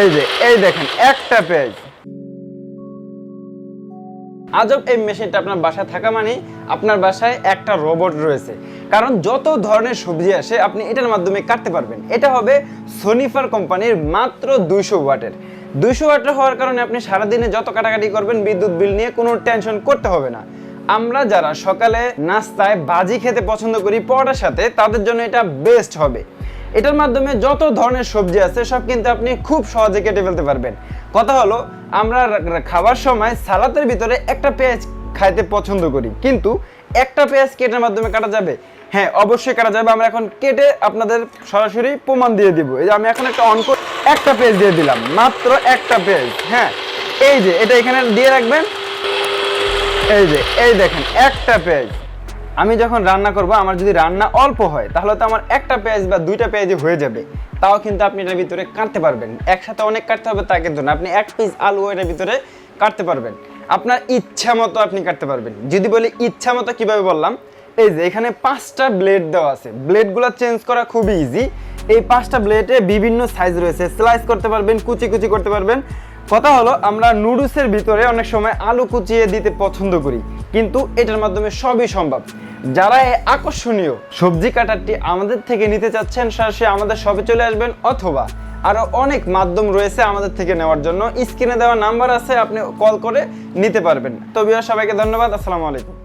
এই যে, এই দেখেন, একটা পেজ আজব এই মেশিনটা আপনার বাসায় থাকা মানে আপনার বাসায় একটা রোবট রয়েছে। কারণ যত ধরনের সবজি আসে, আপনি এটার মাধ্যমে কাটতে পারবেন। এটা হবে সোনিফার কোম্পানির মাত্র দুইশো ওয়াটের। দুইশো ওয়াটের হওয়ার কারণে আপনি সারাদিনে যত কাটাকাটি করবেন, বিদ্যুৎ বিল নিয়ে কোনো টেনশন করতে হবে না। আমরা যারা সকালে নাস্তায় বাজি খেতে পছন্দ করি, পরোটার সাথে, তাদের জন্য এটা বেস্ট হবে। এটার মাধ্যমে যত ধরনের সবজি আছে, সব কিন্তু আপনি খুব সহজে কেটে ফেলতে পারবেন। কথা হলো, আমরা খাবার সময় সালাতের ভিতরে একটা পেঁয়াজ খাইতে পছন্দ করি। কিন্তু একটা পেঁয়াজ কেটের মাধ্যমে কাটা যাবে? হ্যাঁ অবশ্যই কাটা যাবে। আমরা এখন কেটে আপনাদের সরাসরি প্রমাণ দিয়ে দিব। এই যে আমি এখন একটা অন একটা পেঁয়াজ দিয়ে দিলাম। মাত্র একটা পেঁয়াজ। হ্যাঁ এই যে এটা এখানে দিয়ে রাখবেন। এই যে, এই দেখেন, একটা পেঁয়াজ। আমি যখন রান্না করব, আমার যদি রান্না অল্প হয়, তাহলে তো আমার একটা পেঁয়াজ বা দুইটা পেঁয়াজে হয়ে যাবে। তাও কিন্তু আপনি এটার ভিতরে কাটতে পারবেন। একসাথে অনেক কাটতে হবে, তা কিন্তু না। আপনি এক পিস আলু এটার ভিতরে কাটতে পারবেন। আপনার ইচ্ছা মতো আপনি কাটতে পারবেন। যদি বলি ইচ্ছা মতো কীভাবে বললাম, এই যে এখানে পাঁচটা ব্লেড দেওয়া আছে। ব্লেডগুলো চেঞ্জ করা খুবই ইজি এই পাঁচটা ব্লেডে বিভিন্ন সাইজ রয়েছে। স্লাইস করতে পারবেন, কুচি কুচি করতে পারবেন। কথা হলো, আমরা নুডলসের ভিতরে অনেক সময় আলু কুচিয়ে দিতে পছন্দ করি। কিন্তু এটার মাধ্যমে সবই সম্ভব। যারা এই আকর্ষণীয় সবজি কাটারটি আমাদের থেকে নিতে চাচ্ছেন, সরাসরি আমাদের শপে চলে আসবেন অথবা আরও অনেক মাধ্যম রয়েছে আমাদের থেকে নেওয়ার জন্য। স্ক্রিনে দেওয়া নাম্বার আছে, আপনি কল করে নিতে পারবেন। তো বিয়ার সবাইকে ধন্যবাদ। আসসালামু আলাইকুম।